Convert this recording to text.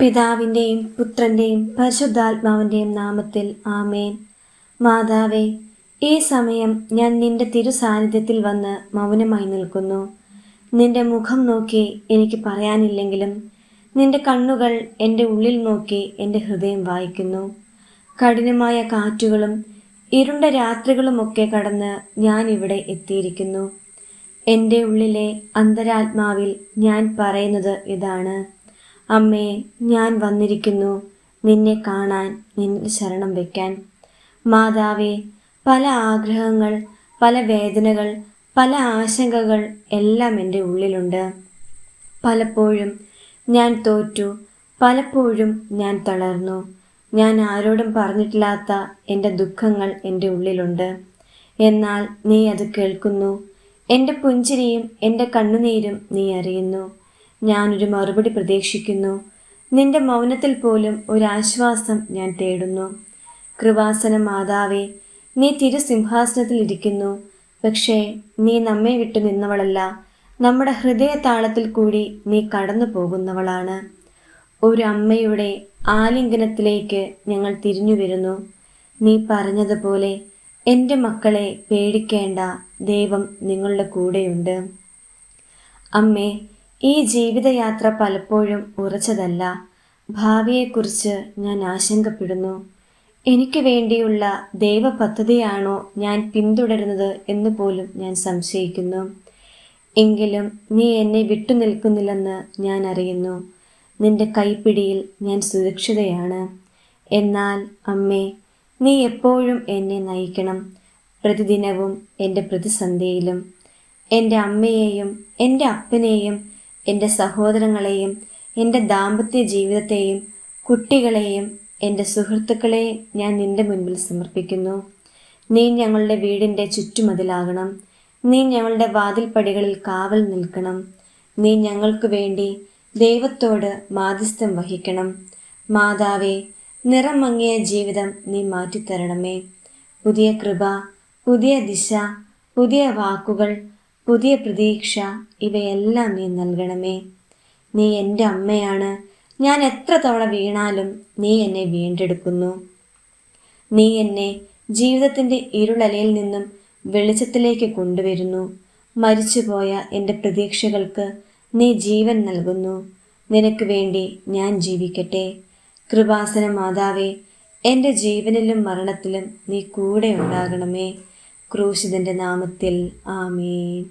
പിതാവിന്റെയും പുത്രന്റെയും പരിശുദ്ധാത്മാവിന്റെയും നാമത്തിൽ ആമേൻ. മാതാവേ ഈ സമയം ഞാൻ നിന്റെ തിരുസാന്നിധ്യത്തിൽ വന്ന് മൗനമായി നിൽക്കുന്നു. നിന്റെ മുഖം നോക്കി എനിക്ക് പറയാനില്ലെങ്കിലും നിന്റെ കണ്ണുകൾ എന്റെ ഉള്ളിൽ നോക്കി എന്റെ ഹൃദയം വായിക്കുന്നു. കഠിനമായ കാറ്റുകളും ഇരുണ്ട രാത്രികളുമൊക്കെ കടന്ന് ഞാൻ ഇവിടെ എത്തിയിരിക്കുന്നു. എന്റെ ഉള്ളിലെ അന്തരാത്മാവിൽ ഞാൻ പറയുന്നത് ഇതാണ്. അമ്മേ ഞാൻ വന്നിരിക്കുന്നു. നിന്നെ കാണാൻ നിന്നിൽ ശരണം വയ്ക്കാൻ മാതാവേ പല ആഗ്രഹങ്ങൾ പല വേദനകൾ പല ആശങ്കകൾ എല്ലാം എന്റെ ഉള്ളിലുണ്ട്. പലപ്പോഴും ഞാൻ തോറ്റു പലപ്പോഴും ഞാൻ തളർന്നു. ഞാൻ ആരോടും പറഞ്ഞിട്ടില്ലാത്ത എന്റെ ദുഃഖങ്ങൾ എന്റെ ഉള്ളിലുണ്ട്. എന്നാൽ നീ അത് കേൾക്കുന്നു. എന്റെ പുഞ്ചിരിയും എന്റെ കണ്ണുനീരും നീ അറിയുന്നു. ഞാനൊരു മറുപടി പ്രതീക്ഷിക്കുന്നു. നിന്റെ മൗനത്തിൽ പോലും ഒരാശ്വാസം ഞാൻ തേടുന്നു. കൃപാസന മാതാവേ നീ തിരുസിംഹാസനത്തിൽ ഇരിക്കുന്നു. പക്ഷേ നീ നമ്മെ വിട്ടു നിന്നവളല്ല. നമ്മുടെ ഹൃദയതാളത്തിൽ കൂടി നീ കടന്നു പോകുന്നവളാണ്. ഒരു അമ്മയുടെ ആലിംഗനത്തിലേക്ക് ഞങ്ങൾ തിരിഞ്ഞു വരുന്നു. നീ പറഞ്ഞതുപോലെ എന്റെ മക്കളെ പേടിക്കേണ്ട ദൈവം നിങ്ങളുടെ കൂടെയുണ്ട്. അമ്മേ ഈ ജീവിതയാത്ര പലപ്പോഴും ഉറച്ചതല്ല. ഭാവിയെക്കുറിച്ച് ഞാൻ ആശങ്കപ്പെടുന്നു. എനിക്ക് വേണ്ടിയുള്ള ദൈവ പദ്ധതിയാണോ ഞാൻ പിന്തുടരുന്നത് എന്ന് പോലും ഞാൻ സംശയിക്കുന്നു. എങ്കിലും നീ എന്നെ വിട്ടുനിൽക്കുന്നില്ലെന്ന് ഞാൻ അറിയുന്നു. നിന്റെ കൈപ്പിടിയിൽ ഞാൻ സുരക്ഷിതയാണ്. എന്നാൽ അമ്മേ നീ എപ്പോഴും എന്നെ നയിക്കണം. പ്രതിദിനവും എന്റെ പ്രതിസന്ധിയിലും. എന്റെ അമ്മയെയും എന്റെ അപ്പനെയും എന്റെ സഹോദരങ്ങളെയും എന്റെ ദാമ്പത്യ ജീവിതത്തെയും കുട്ടികളെയും എന്റെ സുഹൃത്തുക്കളെയും ഞാൻ നിന്റെ മുൻപിൽ സമർപ്പിക്കുന്നു. നീ ഞങ്ങളുടെ വീടിന്റെ ചുറ്റുമതിലാകണം. നീ ഞങ്ങളുടെ വാതിൽപ്പടികളിൽ കാവൽ നിൽക്കണം. നീ ഞങ്ങൾക്ക് വേണ്ടി ദൈവത്തോട് മാധ്യസ്ഥം വഹിക്കണം. മാതാവേ നിറം മങ്ങിയ ജീവിതം നീ മാറ്റിത്തരണമേ. പുതിയ കൃപ പുതിയ ദിശ പുതിയ വാക്കുകൾ പുതിയ പ്രതീക്ഷ ഇവയെല്ലാം നീ നൽകണമേ. നീ എന്റെ അമ്മയാണ്. ഞാൻ എത്ര തവണ വീണാലും നീ എന്നെ വീണ്ടെടുക്കുന്നു. നീ എന്നെ ജീവിതത്തിന്റെ ഇരുളലയിൽ നിന്നും വെളിച്ചത്തിലേക്ക് കൊണ്ടുവരുന്നു. മരിച്ചുപോയ എന്റെ പ്രതീക്ഷകൾക്ക് നീ ജീവൻ നൽകുന്നു. നിനക്ക് വേണ്ടി ഞാൻ ജീവിക്കട്ടെ. കൃപാസന മാതാവേ എന്റെ ജീവനിലും മരണത്തിലും നീ കൂടെ ഉണ്ടാകണമേ. ക്രൂശിതന്റെ നാമത്തിൽ ആമേൻ.